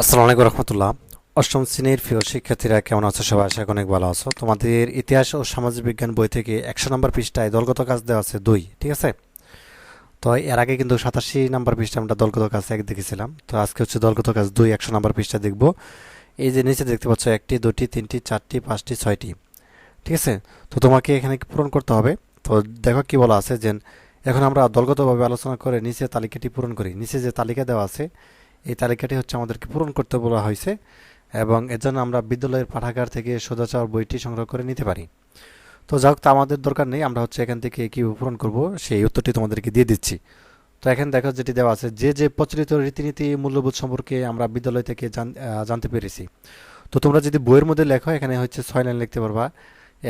আসসালামু আলাইকুম রহমতুল্লাহ। অষ্টম শ্রেণির প্রিয় শিক্ষার্থীরা কেমন আছো? সবাই আশা অনেক ভালো আছো। তোমাদের ইতিহাস ও সামাজিক বিজ্ঞান বই থেকে একশো নম্বর পৃষ্ঠায় দলগত কাজ দেওয়া আছে দুই, ঠিক আছে? তো এর আগে কিন্তু সাতাশি নম্বর পৃষ্ঠা আমরা দলগত কাজ এক দেখেছিলাম। তো আজকে হচ্ছে দলগত কাজ দুই, একশো নম্বর পৃষ্ঠা দেখব। এই যে নিচে দেখতে পাচ্ছ একটি, দুটি, তিনটি, চারটি, পাঁচটি, ছয়টি, ঠিক আছে? তো তোমাকে এখানে পূরণ করতে হবে। তো দেখো কি বলা আছে যে, এখন আমরা দলগতভাবে আলোচনা করে নিচে তালিকাটি পূরণ করি। নিচে যে তালিকা দেওয়া আছে এই তালিকাটি হচ্ছে আমাদেরকে পূরণ করতে বলা হয়েছে এবং এর জন্য আমরা বিদ্যালয়ের পাঠাগার থেকে সোজাচার বইটি সংগ্রহ করে নিতে পারি। তো যাই হোক তা আমাদের দরকার নেই, আমরা হচ্ছে এখান থেকে কীভাবে পূরণ করব সেই উত্তরটি তোমাদেরকে দিয়ে দিচ্ছি। তো এখানে দেখো যেটি দেওয়া আছে, যে যে প্রচলিত রীতিনীতি মূল্যবোধ সম্পর্কে আমরা বিদ্যালয় থেকে জানতে পেরেছি। তো তোমরা যদি বইয়ের মধ্যে লেখো, এখানে হচ্ছে ছয় লাইন লিখতে পারবা।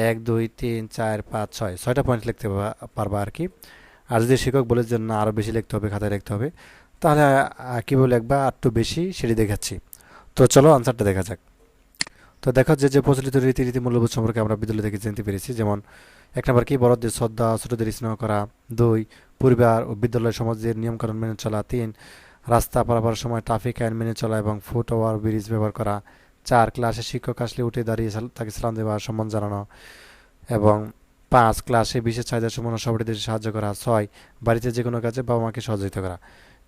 এক, দুই, তিন, চার, পাঁচ, ছয়, ছয়টা পয়েন্ট লিখতে পারবা আর কি। আর যদি শিক্ষক বলে যে না আরও বেশি লিখতে হবে, খাতায় লিখতে হবে তাহলে কীভাবে লিখবা আর একটু বেশি সেটি দেখাচ্ছি। তো চলো আনসারটা দেখা যাক। তো দেখো যে যে প্রচলিত রীতিনীতি মূল্যবোধ সম্পর্কে আমরা বিদ্যালয় থেকে জানতে পেরেছি, যেমন এক নম্বর কি, বড়দের শ্রদ্ধা, ছোটদের স্নেহ করা। দুই, পরিবার ও বিদ্যালয় সমাজের নিয়মকানুন মেনে চলা। তিন, রাস্তা পারাবার সময় ট্রাফিক আইন মেনে চলা এবং ফুট ওভার ব্রিজ ব্যবহার করা। চার ক্লাসে শিক্ষক আসলে উঠে দাঁড়িয়ে তাকে সালাম দেওয়া, সম্মান জানানো। এবং পাঁচ ক্লাসে বিশেষ চাহিদা সম্পন্ন সবাইদের সাহায্য করা। ছয়, বাড়িতে যে কোনো কাজে বাবা মাকে সহযোগিতা করা।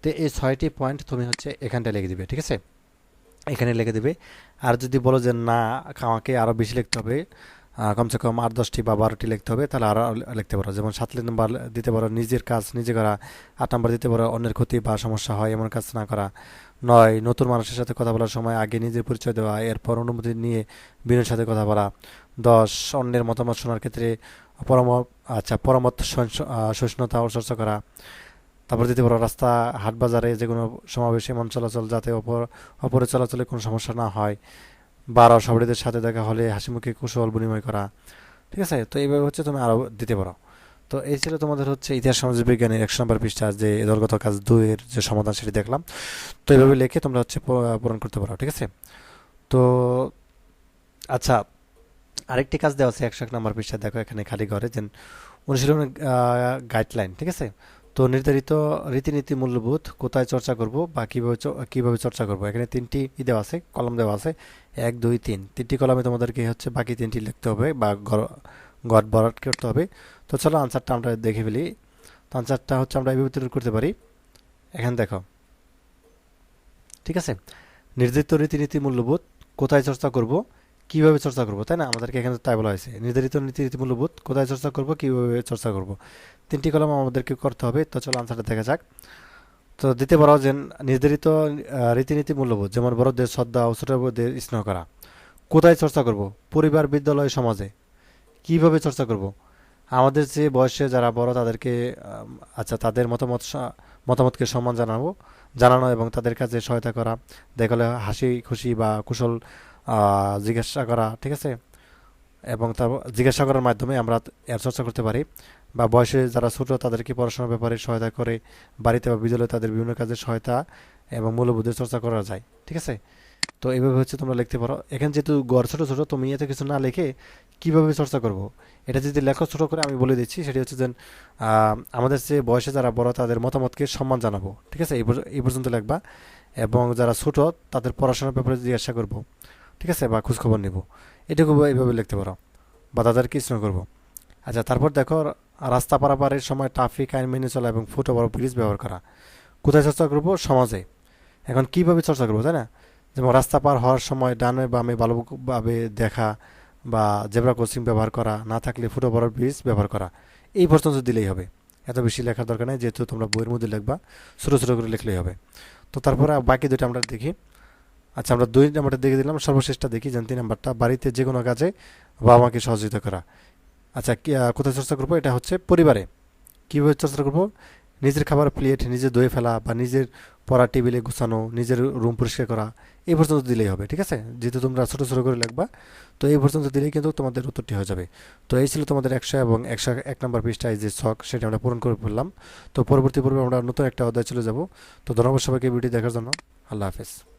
তো এই ছয়টি পয়েন্ট তুমি হচ্ছে এখানটায় লিখে দিবে, ঠিক আছে? এখানে লিখে দিবে। আর যদি বলো যে না, আমাকে আরও বেশি লিখতে হবে কমসে কম আট, দশটি বা বারোটি লিখতে হবে, তাহলে আরও লিখতে পারো। যেমন সাত নম্বর দিতে পারো, নিজের কাজ নিজে করা, আট নম্বর দিতে পারো, অন্যের ক্ষতি বা সমস্যা হয়, এমন কাজ না করা। নয়, নতুন মানুষের সাথে কথা বলার সময় আগে নিজের পরিচয় দেওয়া, এরপর অনুমতি নিয়ে বিনয়ের সাথে কথা বলা। দশ, অন্যের মতামত শোনার ক্ষেত্রে পরাম আচ্ছা সহিষ্ণু- সহিষ্ণুতা চর্চা করা। তারপর দিতে পারো রাস্তা, হাট বাজারে যে কোনো সমাবেশে এমন চলাচল যাতে অপর অপরে চলাচলে কোনো সমস্যা না হয়। বারো সবাইদের সাথে দেখা হলে হাসি মুখে কুশল বিনিময় করা। ঠিক আছে? তো এইভাবে হচ্ছে তুমি আরও দিতে পারো। তো এই ছিল তোমাদের হচ্ছে ইতিহাস সমাজ বিজ্ঞানের একশো নম্বর পৃষ্ঠা যে দলগত কাজ দুইয়ের যে সমাধান সেটি দেখলাম। তো এইভাবে লিখে তোমরা হচ্ছে পূরণ করতে পারো, ঠিক আছে? তো আচ্ছা আরেকটি কাজ দেওয়া আছে একশো এক নম্বর পৃষ্ঠা দেখো এখানে খালি ঘরে যে অনুশীলনের গাইডলাইন ঠিক আছে? তো নির্ধারিত রীতিনীতি মূল্যবোধ কোথায় চর্চা করব বা কীভাবে কীভাবে চর্চা করব? এখানে তিনটি ই দেওয়া আছে, কলম দেওয়া আছে। এক, দুই, তিন। তিনটি কলমে তোমাদেরকে হচ্ছে বাকি তিনটি লিখতে হবে বা গড বরাট করতে হবে। তো চলো আনসারটা আমরা দেখে ফেলি। তো আনসারটা হচ্ছে আমরা এইভাবে তৈরি করতে পারি। এখানে দেখো। ঠিক আছে? নির্ধারিত রীতিনীতি মূল্যবোধ কোথায় চর্চা করব? কীভাবে চর্চা করব, তাই না? আমাদেরকে এখানে তাই বলা হয়েছে। নির্ধারিত নীতি মূল্যবোধ কোথায় চর্চা করব, কীভাবে চর্চা করব। তিনটি কলম আমাদেরকে করতে হবে। তো চলো আনসারটা দেখা যাক। তো দিতে পারো যে নির্ধারিত রীতিনীতি, মূল্যবোধ, যেমন বড়দের শ্রদ্ধা ও স্নেহ করা। কোথায় চর্চা করব? পরিবার, বিদ্যালয়, সমাজে। কীভাবে চর্চা করব? আমাদের যে বয়সে যারা বড়, তাদেরকে আচ্ছা তাদের মতামত মতামতকে সম্মান জানাব, জানানো এবং তাদের কাছে সহায়তা করা, দেখালে হাসি, খুশি বা কুশল জিজ্ঞাসা করা, ঠিক আছে? এবং তার, জিজ্ঞাসা করার মাধ্যমে আমরা এর চর্চা করতে পারি বা বয়সে যারা ছোট, তাদেরকে পড়াশোনার ব্যাপারে সহায়তা করে, বাড়িতে বা বিদ্যালয়ে তাদের বিভিন্ন কাজে সহায়তা এবং মূল্যবোধের চর্চা করা যায়, ঠিক আছে? তো এইভাবে হচ্ছে তোমরা লিখতে পারো। এখানে যেহেতু গড় ছোটো ছোটো তুমি এতে কিছু না লিখে কীভাবে চর্চা করব? এটা যদি লেখো ছোট করে, আমি বলে দিচ্ছি। সেটি হচ্ছে যে আমাদের যে বয়সে যারা বড়, তাদের মতামতকে সম্মান জানাব। ঠিক আছে? এই পর্যন্ত লেখবা। এবং যারা ছোট, তাদের পড়াশোনার ব্যাপারে জিজ্ঞাসা করব। ঠিক আছে? বা খোঁজখবর নেব। এটুকু এইভাবে লিখতে পারো। বা তাদেরকে স্নেহ করব? আচ্ছা তারপর দেখো, রাস্তা পারাপারের সময় ট্রাফিক আইন মেনে চলা এবং ফুট ওভার ব্রিজ ব্যবহার করা। কোথায় চর্চা করব? সমাজে। এখন কীভাবে চর্চা করব, তাই না? যেমন রাস্তা পার হওয়ার সময় ডানে বামে ভালোভাবে দেখা বা জেব্রা ক্রসিং ব্যবহার করা, না থাকলে ফুট ওভার ব্রিজ ব্যবহার করা, এই পর্যন্ত দিলেই হবে। এত বেশি লেখার দরকার নেই, যেহেতু তোমরা বইয়ের মধ্যে লিখবা, ছোটো ছোটো করে লিখলেই হবে। তো তারপরে বাকি দুটো আমরা দেখি। আচ্ছা আমরা দুই নাম্বারটা দেখে দিলাম, সর্বশেষটা দেখি, যেন তিন নাম্বারটা, বাড়িতে যে কোনো কাজে বাবা মাকে সহযোগিতা করা। আচ্ছা কোথায় চর্চা করব? এটা হচ্ছে পরিবারে। কীভাবে চর্চা করব? নিজের খাবার প্লেট নিজে ধুয়ে ফেলা বা নিজের পড়া টেবিলে গুছানো, নিজের রুম পরিষ্কার করা, এই পর্যন্ত দিলেই হবে, ঠিক আছে? যেহেতু তোমরা ছোটো ছোটো করে লাগবা তো এই পর্যন্ত দিলেই কিন্তু তোমাদের উত্তরটি হয়ে যাবে। তো এই ছিল তোমাদের একশো এবং একশো এক নম্বর পৃষ্ঠায় যে শখ সেটা আমরা পূরণ করে ফেললাম। তো পরবর্তী পর্বে আমরা নতুন একটা অধ্যায় চলে যাব। তো ধন্যবাদ সবাইকে ভিডিও দেখার জন্য। আল্লাহ হাফেজ।